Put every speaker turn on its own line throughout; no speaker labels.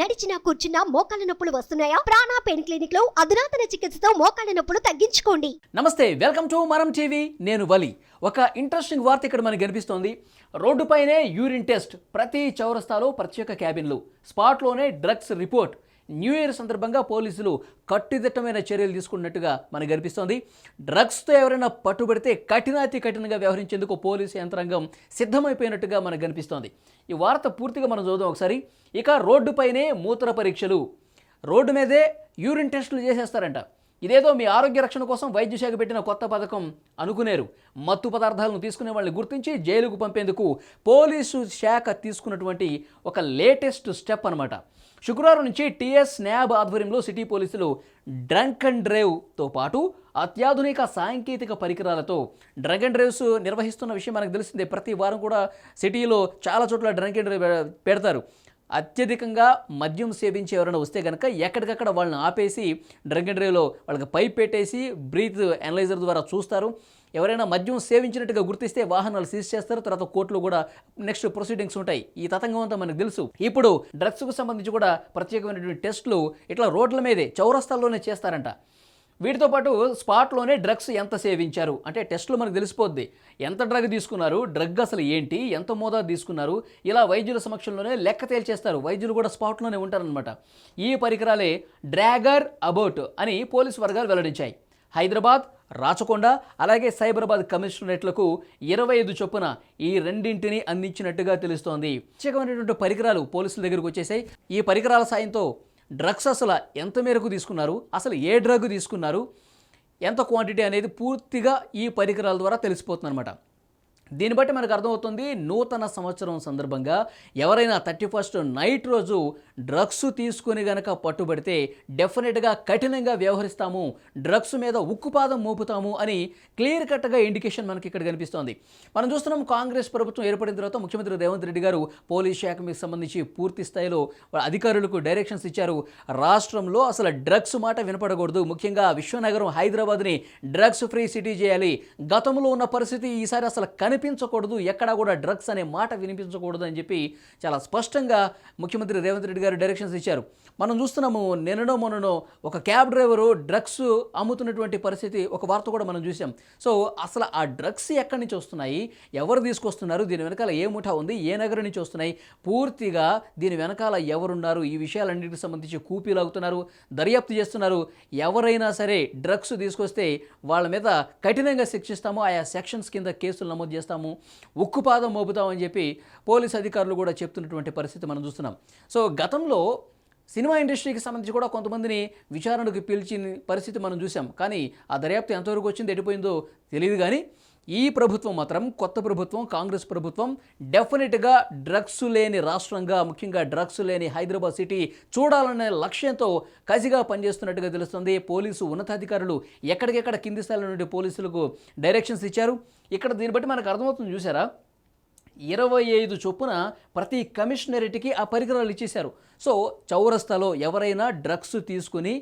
నడిచినా కూర్చున్నా మోకాళ్ళ నొప్పులు వస్తున్నాయా? ప్రాణా పెయిన్ క్లినిక్లో అధునాతన చికిత్సతో మోకాళ్ళ నొప్పులు తగ్గించుకోండి.
నమస్తే వెల్కమ్ టు మనం టీవీ. నేను వలి. ఒక ఇంట్రెస్టింగ్ వార్త ఇక్కడ మనకు కనిపిస్తోంది రోడ్డుపైనే యూరిన్ టెస్ట్. ప్రతి చౌరస్తాలో ప్రత్యేక క్యాబిన్లు. స్పాట్లోనే డ్రగ్స్ రిపోర్ట్. న్యూ ఇయర్ సందర్భంగా పోలీసులు కట్టుదిట్టమైన చర్యలు తీసుకున్నట్టుగా మనకు కనిపిస్తోంది డ్రగ్స్తో ఎవరైనా పట్టుబడితే కఠినాతి కఠినంగా వ్యవహరించేందుకు పోలీసు యంత్రాంగం సిద్ధమైపోయినట్టుగా మనకు కనిపిస్తోంది ఈ వార్త పూర్తిగా మనం చూద్దాం ఒకసారి. ఇక రోడ్డుపైనే మూత్ర పరీక్షలు. రోడ్డు మీదే యూరిన్ టెస్టులు చేసేస్తారంట. ఇదేదో మీ ఆరోగ్య రక్షణ కోసం వైద్య శాఖ పెట్టిన కొత్త పథకం అనుకునేరు. మత్తు పదార్థాలను తీసుకునే వాళ్ళని గుర్తించి జైలుకు పంపేందుకు పోలీసు శాఖ తీసుకున్నటువంటి ఒక లేటెస్ట్ స్టెప్ అనమాట శుక్రవారం నుంచి టీఎస్ న్యాబ్ ఆధ్వర్యంలో సిటీ పోలీసులు డ్రంక్ అండ్ డ్రైవ్తో పాటు అత్యాధునిక సాంకేతిక పరికరాలతో డ్రంక్ అండ్ డ్రైవ్స్ నిర్వహిస్తున్న విషయం మనకు తెలిసిందే. ప్రతి వారం కూడా సిటీలో చాలా చోట్ల డ్రంక్ అండ్ డ్రైవ్ పెడతారు. అత్యధికంగా మద్యం సేవించి ఎవరైనా వస్తే కనుక ఎక్కడికక్కడ వాళ్ళని ఆపేసి డ్రగ్ అండ్ డ్రైవ్లో వాళ్ళకి పైప్ పెట్టేసి బ్రీత్ అనలైజర్ ద్వారా చూస్తారు. ఎవరైనా మద్యం సేవించినట్టుగా గుర్తిస్తే వాహనాలు సీజ్ చేస్తారు. తర్వాత కోర్టులో కూడా నెక్స్ట్ ప్రొసీడింగ్స్ ఉంటాయి. ఈ తతంగం అంతా మనకు తెలుసు. ఇప్పుడు డ్రగ్స్కు సంబంధించి కూడా ప్రత్యేకమైనటువంటి టెస్టులు ఇట్లా రోడ్ల మీదే చౌరస్తాల్లోనే చేస్తారంట. వీటితో పాటు స్పాట్లోనే డ్రగ్స్ ఎంత సేవించారు? అంటే టెస్టులు మనకు తెలిసిపోద్ది. ఎంత డ్రగ్ తీసుకున్నారు? డ్రగ్ అసలు ఏంటి? ఎంత మోతాదు తీసుకున్నారు? ఇలా వైద్యుల సమక్షంలోనే లెక్క తేల్చేస్తారు. వైద్యులు కూడా స్పాట్లోనే ఉంటారనమాట ఈ పరికరాలే డ్రాగర్ అబౌట్ అని పోలీసు వర్గాలు వెల్లడించాయి. హైదరాబాద్ రాచకొండ అలాగే సైబరాబాద్ కమిషనరేట్లకు ఇరవై ఐదు చొప్పున ఈ రెండింటిని అందించినట్టుగా తెలుస్తోంది. ప్రత్యేకమైనటువంటి పరికరాలు పోలీసుల దగ్గరకు వచ్చేసాయి. ఈ పరికరాల సాయంతో డ్రగ్స్ అసలు ఎంత మేరకు తీసుకున్నారు? అసలు ఏ డ్రగ్ తీసుకున్నారు? ఎంత క్వాంటిటీ అనేది పూర్తిగా ఈ పరికరాల ద్వారా తెలిసిపోతుంది అనమాట దీన్ని బట్టి మనకు అర్థమవుతుంది నూతన సంవత్సరం సందర్భంగా ఎవరైనా థర్టీ ఫస్ట్ నైట్ రోజు డ్రగ్స్ తీసుకుని గనక పట్టుబడితే డెఫినెట్గా కఠినంగా వ్యవహరిస్తాము డ్రగ్స్ మీద ఉక్కుపాదం మోపుతాము అని క్లియర్ కట్గా ఇండికేషన్ మనకి ఇక్కడ కనిపిస్తోంది. మనం చూస్తున్నాం కాంగ్రెస్ ప్రభుత్వం ఏర్పడిన తర్వాత ముఖ్యమంత్రి రేవంత్ రెడ్డి గారు పోలీస్ శాఖకి సంబంధించి పూర్తి స్థాయిలో అధికారులకు డైరెక్షన్స్ ఇచ్చారు. రాష్ట్రంలో అసలు డ్రగ్స్ మాట వినపడకూడదు. ముఖ్యంగా విశ్వనగరం హైదరాబాద్ని డ్రగ్స్ ఫ్రీ సిటీ చేయాలి. గతంలో ఉన్న పరిస్థితి ఈసారి అసలు కనిపించకూడదు ఎక్కడా కూడా డ్రగ్స్ అనే మాట వినిపించకూడదు అని చెప్పి చాలా స్పష్టంగా ముఖ్యమంత్రి రేవంత్ రెడ్డి గారు డైరెక్షన్స్ ఇచ్చారు. మనం చూస్తున్నాము నిన్ననో మొన్ననో ఒక క్యాబ్ డ్రైవరు డ్రగ్స్ అమ్ముతున్నటువంటి పరిస్థితి ఒక వార్త కూడా మనం చూసాం సో అసలు ఆ డ్రగ్స్ ఎక్కడి నుంచి వస్తున్నాయి? ఎవరు తీసుకొస్తున్నారు? దీని వెనకాల ఏ ముఠా ఉంది? ఏ నగరం నుంచి వస్తున్నాయి? పూర్తిగా దీని వెనకాల ఎవరున్నారు? ఈ విషయాలన్నిటికి సంబంధించి కూపీలాగుతున్నారు దర్యాప్తు చేస్తున్నారు. ఎవరైనా సరే డ్రగ్స్ తీసుకొస్తే వాళ్ళ మీద కఠినంగా శిక్షిస్తాము. ఆయా సెక్షన్స్ కింద కేసులు నమోదు చేస్తాము ఉక్కుపాదం మోపుతామని చెప్పి పోలీస్ అధికారులు కూడా చెప్తున్నటువంటి పరిస్థితి మనం చూస్తున్నాం. సో గతంలో సినిమా ఇండస్ట్రీకి సంబంధించి కూడా కొంతమందిని విచారణకు పిలిచిన పరిస్థితి మనం చూసాం కానీ ఆ దర్యాప్తు ఎంతవరకు వచ్చింది ఎడిపోయిందో తెలియదు కానీ ఈ ప్రభుత్వం మాత్రం కొత్త ప్రభుత్వం కాంగ్రెస్ ప్రభుత్వం డెఫినెట్గా డ్రగ్స్ లేని రాష్ట్రంగా ముఖ్యంగా డ్రగ్స్ లేని హైదరాబాద్ సిటీ చూడాలనే లక్ష్యంతో కసిగా పనిచేస్తున్నట్టుగా తెలుస్తుంది. పోలీసు ఉన్నతాధికారులు ఎక్కడికెక్కడ కింది స్థాయిలో నుండి పోలీసులకు డైరెక్షన్స్ ఇచ్చారు. ఇక్కడ దీన్ని బట్టి మనకు అర్థమవుతుంది చూసారా ఇరవై ఐదు చొప్పున ప్రతి కమిషనరేట్కి ఆ పరికరాలు ఇచ్చేశారు. సో చౌరస్తాలో ఎవరైనా డ్రగ్స్ తీసుకుని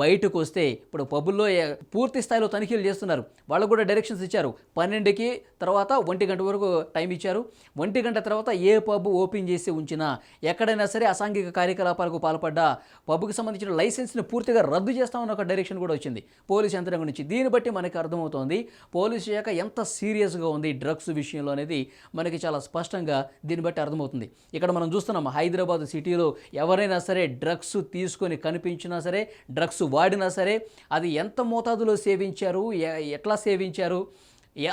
బయటకు వస్తే ఇప్పుడు పబ్బుల్లో పూర్తి స్థాయిలో తనిఖీలు చేస్తున్నారు. వాళ్ళకు కూడా డైరెక్షన్స్ ఇచ్చారు. పన్నెండుకి తర్వాత ఒంటి గంట వరకు టైం ఇచ్చారు. ఒంటి గంట తర్వాత ఏ పబ్ ఓపెన్ చేసి ఉంచినా ఎక్కడైనా సరే అసాంఘిక కార్యకలాపాలకు పాల్పడ్డా పబ్కి సంబంధించిన లైసెన్స్ని పూర్తిగా రద్దు చేస్తామని ఒక డైరెక్షన్ కూడా వచ్చింది పోలీస్ యంత్రాంగం నుంచి. దీన్ని బట్టి మనకి అర్థమవుతోంది పోలీసు శాఖ ఎంత సీరియస్గా ఉంది డ్రగ్స్ విషయంలో అనేది మనకి చాలా స్పష్టంగా దీన్ని బట్టి అర్థమవుతుంది. ఇక్కడ మనం చూస్తున్నాం హైదరాబాద్ సిటీలో ఎవరైనా సరే డ్రగ్స్ తీసుకొని కనిపించినా సరే డ్రగ్స్ వాడినా సరే అది ఎంత మోతాదులో సేవించారు? ఎ- ఎట్లా సేవించారు?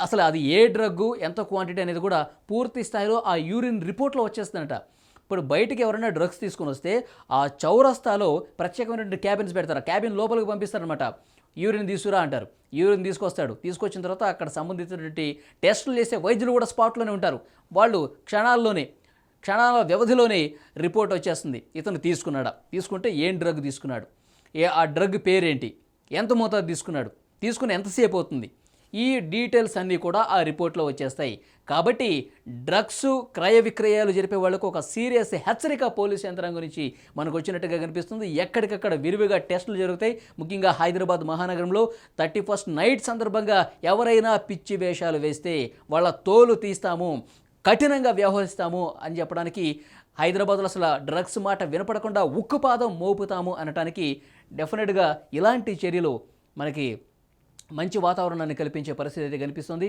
అసలు అది ఏ డ్రగ్గు? ఎంత క్వాంటిటీ అనేది కూడా పూర్తి స్థాయిలో ఆ యూరిన్ రిపోర్ట్లో వచ్చేస్తుందట. ఇప్పుడు బయటికి ఎవరైనా డ్రగ్స్ తీసుకొని వస్తే ఆ చౌరస్తాలో ప్రత్యేకమైనటువంటి క్యాబిన్స్ పెడతారు. ఆ క్యాబిన్ లోపలికి పంపిస్తారనమాట యూరిన్ తీసుకురా అంటారు. యూరిన్ తీసుకొస్తాడు. తీసుకొచ్చిన తర్వాత అక్కడ సంబంధించినటువంటి టెస్టులు చేసే వైద్యులు కూడా స్పాట్లోనే ఉంటారు. వాళ్ళు క్షణాల్లోనే క్షణాల వ్యవధిలోనే రిపోర్ట్ వచ్చేస్తుంది. ఇతను తీసుకున్నాడా? తీసుకుంటే ఏం డ్రగ్ తీసుకున్నాడు? ఏ ఆ డ్రగ్ పేరేంటి? ఎంత మోతాదు తీసుకున్నాడు? తీసుకుని ఎంతసేపు అవుతుంది? ఈ డీటెయిల్స్ అన్నీ కూడా ఆ రిపోర్ట్లో వచ్చేస్తాయి. కాబట్టి డ్రగ్స్ క్రయ విక్రయాలు జరిపే వాళ్ళకు ఒక సీరియస్ హెచ్చరిక పోలీస్ యంత్రం గురించి మనకు వచ్చినట్టుగా కనిపిస్తుంది. ఎక్కడికక్కడ విరివిగా టెస్టులు జరుగుతాయి. ముఖ్యంగా హైదరాబాద్ మహానగరంలో థర్టీ ఫస్ట్ నైట్ సందర్భంగా ఎవరైనా పిచ్చి వేషాలు వేస్తే వాళ్ళ తోలు తీస్తాము కఠినంగా వ్యవహరిస్తాము అని చెప్పడానికి హైదరాబాద్లో అసలు డ్రగ్స్ మాట వినపడకుండా ఉక్కుపాదం మోపుతాము అనటానికి డెఫినెట్గా ఇలాంటి చర్యలు మనకి మంచి వాతావరణాన్ని కల్పించే పరిస్థితి అయితే కనిపిస్తుంది.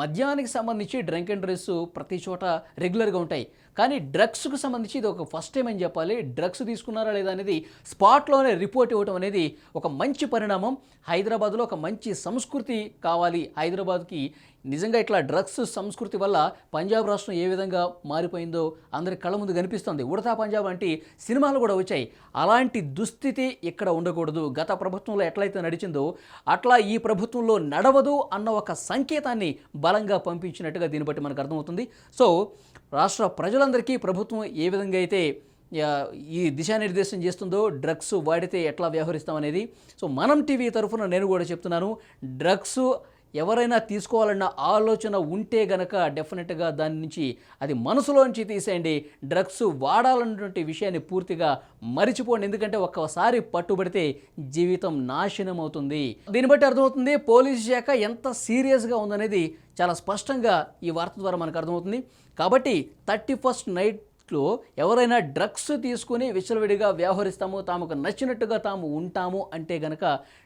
మద్యానికి సంబంధించి డ్రంక్ అండ్ డ్రెస్ ప్రతి చోట రెగ్యులర్గా ఉంటాయి. కానీ డ్రగ్స్కు సంబంధించి ఇది ఒక ఫస్ట్ టైం అని చెప్పాలి. డ్రగ్స్ తీసుకున్నారా లేదా అనేది స్పాట్లోనే రిపోర్ట్ ఇవ్వటం అనేది ఒక మంచి పరిణామం. హైదరాబాద్లో ఒక మంచి సంస్కృతి కావాలి. హైదరాబాద్కి నిజంగా ఇట్లా డ్రగ్స్ సంస్కృతి వల్ల పంజాబ్ రాష్ట్రం ఏ విధంగా మారిపోయిందో అందరి కళ్ళ ముందు కనిపిస్తుంది. ఉడతా పంజాబ్ వంటి సినిమాలు కూడా వచ్చాయి. అలాంటి దుస్థితి ఇక్కడ ఉండకూడదు. గత ప్రభుత్వంలో ఎట్లయితే నడిచిందో అట్లా ఈ ప్రభుత్వంలో నడవదు అన్న ఒక సంకేతాన్ని బలంగా పంపించినట్టుగా దీన్ని బట్టి మనకు అర్థమవుతుంది. సో రాష్ట్ర ప్రజలందరికీ ప్రభుత్వం ఏ విధంగా అయితే ఈ దిశానిర్దేశం చేస్తుందో డ్రగ్స్ వాడితే ఎట్లా వ్యవహరిస్తామనేది. సో మనం టీవీ తరఫున నేను కూడా చెప్తున్నాను. డ్రగ్స్ ఎవరైనా తీసుకోవాలన్న ఆలోచన ఉంటే గనక డెఫినెట్గా దాని నుంచి అది మనసులోంచి తీసేయండి. డ్రగ్స్ వాడాలన్నటువంటి విషయాన్ని పూర్తిగా మరిచిపోండి. ఎందుకంటే ఒక్కసారి పట్టుబడితే జీవితం నాశనం అవుతుంది. దీన్ని బట్టి అర్థమవుతుంది పోలీసు శాఖ ఎంత సీరియస్గా ఉందనేది చాలా స్పష్టంగా ఈ వార్త ద్వారా మనకు అర్థమవుతుంది. కాబట్టి థర్టీ ఫస్ట్ నైట్ లో ఎవరైనా డ్రగ్స్ తీసుకుని విచ్చలవిడిగా వ్యవహరిస్తాము తాముకు నచ్చినట్టుగా తాము ఉంటాము అంటే గనక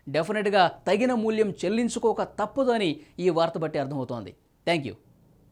డెఫినెట్గా తగిన మూల్యం చెల్లించుకోక తప్పదు అని ఈ వార్త బట్టి అర్థమవుతోంది. Thank you